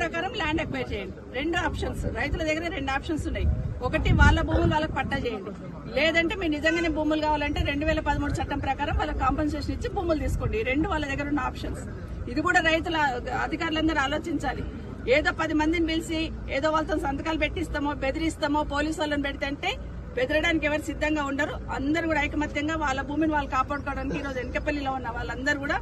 ప్రకారం land acquire చేయండి. రెండు ఆప్షన్స్ రైతుల దగ్గర రెండు ఆప్షన్స్ ఉన్నాయి. ఒకటి వాళ్ళ భూములు వాళ్ళకి పట్టా చేయండి. లేదంటే మీరు నిజంగానే భూములు కావాలంటే రెండు వేల పదమూడు చట్టం ప్రకారం వాళ్ళకి కాంపన్సేషన్ ఇచ్చి భూములు తీసుకోండి. రెండు వాళ్ళ దగ్గర ఉన్న ఆప్షన్స్ ఇది కూడా రైతుల అధికారులందరూ ఆలోచించాలి. ఏదో పది మందిని పిలిచి ఏదో వాళ్ళతో సంతకాలు పెట్టిస్తామో బెదిరిస్తామో పోలీసు వాళ్ళని పెడితే బెదరడానికి ఎవరు సిద్ధంగా ఉండరు. అందరు కూడా ఐకమత్యంగా వాళ్ళ భూమిని వాళ్ళు కాపాడుకోవడానికి ఈరోజు వెనకపల్లిలో ఉన్న వాళ్ళందరూ కూడా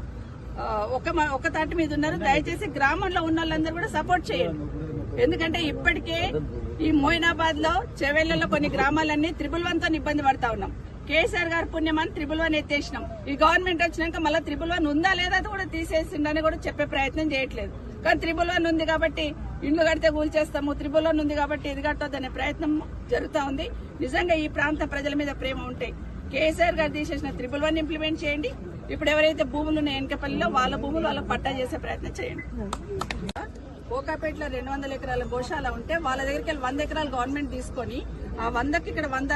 ఒక మ- ఒక తాటి మీద ఉన్నారు. దయచేసి గ్రామంలో ఉన్న వాళ్ళందరూ కూడా సపోర్ట్ చేయండి. ఎందుకంటే ఇప్పటికే ఈ మోయినాబాద్లో చెవెళ్ళలో కొన్ని గ్రామాలన్నీ త్రిబుల్ వన్తో ఇబ్బంది పడతా ఉన్నాం. కేసీఆర్ గారు పుణ్యమని త్రిబుల్ వన్ ఎత్తేసినాం. ఈ గవర్నమెంట్ వచ్చినాక మళ్ళీ త్రిబుల్ వన్ ఉందా లేదా అది కూడా తీసేసిండని కూడా చెప్పే ప్రయత్నం చేయట్లేదు. కానీ త్రిబుల్ వన్ ఉంది కాబట్టి ఇండ్లు కడితే కూల్చేస్తాము త్రిబుల్ వన్ ఉంది కాబట్టి ఇది కట్టొద్దనే ప్రయత్నం జరుగుతూ ఉంది. నిజంగా ఈ ప్రాంత ప్రజల మీద ప్రేమ ఉంటే కేసీఆర్ గారు తీసేసిన త్రిబుల్ వన్ ఇంప్లిమెంట్ చేయండి. ఇప్పుడు ఎవరైతే భూములు ఉన్నాయో వెనకపల్లిలో వాళ్ళ భూములు వాళ్ళ పట్టా చేసే ప్రయత్నం చేయండి. కోకాపేటలో రెండు వందల ఎకరాల గోశాల ఉంటే వాళ్ళ దగ్గరికి వెళ్ళి వంద ఎకరాలు గవర్నమెంట్ తీసుకొని ఆ వందకి ఇక్కడ వంద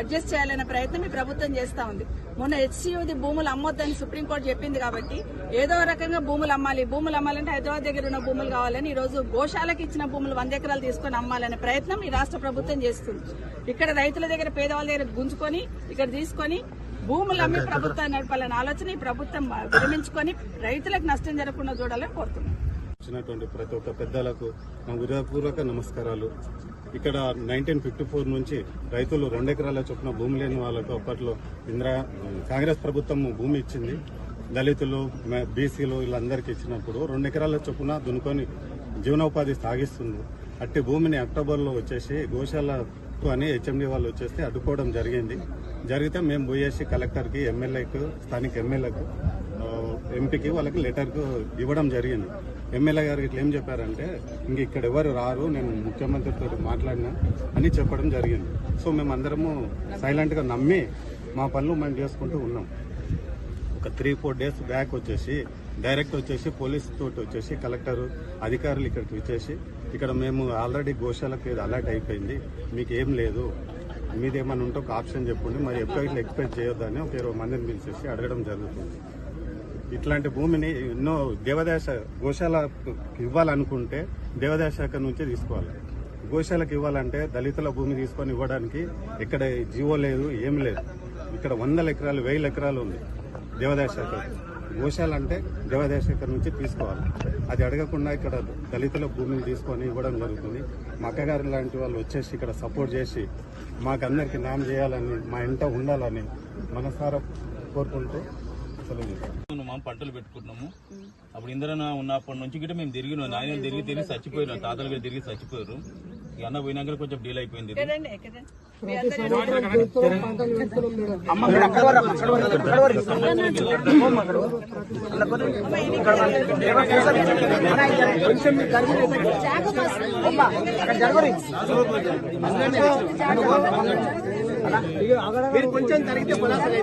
అడ్జస్ట్ చేయాలనే ప్రయత్నం ఈ ప్రభుత్వం చేస్తా ఉంది. మొన్న హెచ్సియుది భూములు అమ్మొద్దని సుప్రీంకోర్టు చెప్పింది కాబట్టి ఏదో రకంగా భూములు అమ్మాలి. భూములు అమ్మాలంటే హైదరాబాద్ దగ్గర ఉన్న భూములు కావాలని ఈ రోజు గోశాలకు ఇచ్చిన భూములు వంద ఎకరాలు తీసుకొని అమ్మాలనే ప్రయత్నం ఈ రాష్ట్ర ప్రభుత్వం చేస్తుంది. ఇక్కడ రైతుల దగ్గర పేదవాళ్ళ దగ్గర గుంజుకొని ఇక్కడ తీసుకొని భూములు అమ్మి ప్రభుత్వాన్ని నడపాలనే ఆలోచన ఈ ప్రభుత్వం విరమించుకొని రైతులకు నష్టం జరగకుండా చూడాలని కోరుతున్నాం. వచ్చినటువంటి ప్రతి ఒక్క పెద్దలకు నా హృదయపూర్వక నమస్కారాలు. ఇక్కడ నైన్టీన్ ఫిఫ్టీ ఫోర్ నుంచి రైతులు రెండు ఎకరాల చొప్పున భూమి లేని వాళ్ళకు అప్పట్లో ఇందిరా కాంగ్రెస్ ప్రభుత్వం భూమి ఇచ్చింది. దళితులు బీసీలు వీళ్ళందరికీ ఇచ్చినప్పుడు రెండు ఎకరాల చొప్పున దున్నుకొని జీవనోపాధి సాగిస్తుంది అట్టి భూమిని అక్టోబర్లో వచ్చేసి గోశాల అని హెచ్ఎండి వాళ్ళు వచ్చేసి అడ్డుకోవడం జరిగింది. జరిగితే మేము పోయేసి కలెక్టర్కి ఎమ్మెల్యేకు స్థానిక ఎమ్మెల్యేకు ఎంపీకి వాళ్ళకి లెటర్కు ఇవ్వడం జరిగింది. ఎమ్మెల్యే గారు ఇట్లా ఏం చెప్పారంటే ఇంక ఇక్కడ ఎవరు రారు నేను ముఖ్యమంత్రితో మాట్లాడినా అని చెప్పడం జరిగింది. సో మేమందరము సైలెంట్గా నమ్మి మా పనులు మేము చేసుకుంటూ ఉన్నాం. ఒక త్రీ ఫోర్ డేస్ బ్యాక్ వచ్చేసి డైరెక్ట్ వచ్చేసి పోలీస్ తోటి వచ్చేసి కలెక్టర్ అధికారులు ఇక్కడికి వచ్చేసి ఇక్కడ మేము ఆల్రెడీ గోశాలకు ఇది అలర్ట్ అయిపోయింది. మీకు ఏం లేదు. మీదేమన్నా ఉంటే ఒక ఆప్షన్ చెప్పండి. మరి ఎప్పుడు ఎక్స్పెక్ట్ చేయొద్దని ఒక ఇరవై మందిని పిలిచేసి అడగడం జరుగుతుంది. ఇట్లాంటి భూమిని ఎన్నో దేవదాశ గోశాల ఇవ్వాలనుకుంటే దేవదాశ శాఖ నుంచే తీసుకోవాలి. గోశాలకు ఇవ్వాలంటే దళితుల భూమి తీసుకొని ఇవ్వడానికి ఇక్కడ జీవో లేదు ఏం లేదు. ఇక్కడ వందల ఎకరాలు వేల ఎకరాలు ఉంది దేవాదాయ శాఖ గోశాల అంటే నుంచి తీసుకోవాలి. అది అడగకుండా ఇక్కడ దళితుల భూమిని తీసుకొని ఇవ్వడం జరుగుతుంది. మా అక్కగారు లాంటి వాళ్ళు వచ్చేసి ఇక్కడ సపోర్ట్ చేసి మాకందరికి న్యాయం చేయాలని మా ఇంట ఉండాలని మనసారా కోరుకుంటూ సెలవు మా పంటలు పెట్టుకుంటున్నాము. అప్పుడు ఇంద్రన ఉన్నప్పటి నుంచి గిట్ట మేము తిరిగినాం. నాయన తిరిగి తిరిగి చచ్చిపోయినాం తాతలు కూడా తిరిగి చచ్చిపోయారు. అన్న పోయినాక కొంచెం డీల్ అయిపోయింది మీరు కొంచెం తరిగితే పొలాసలు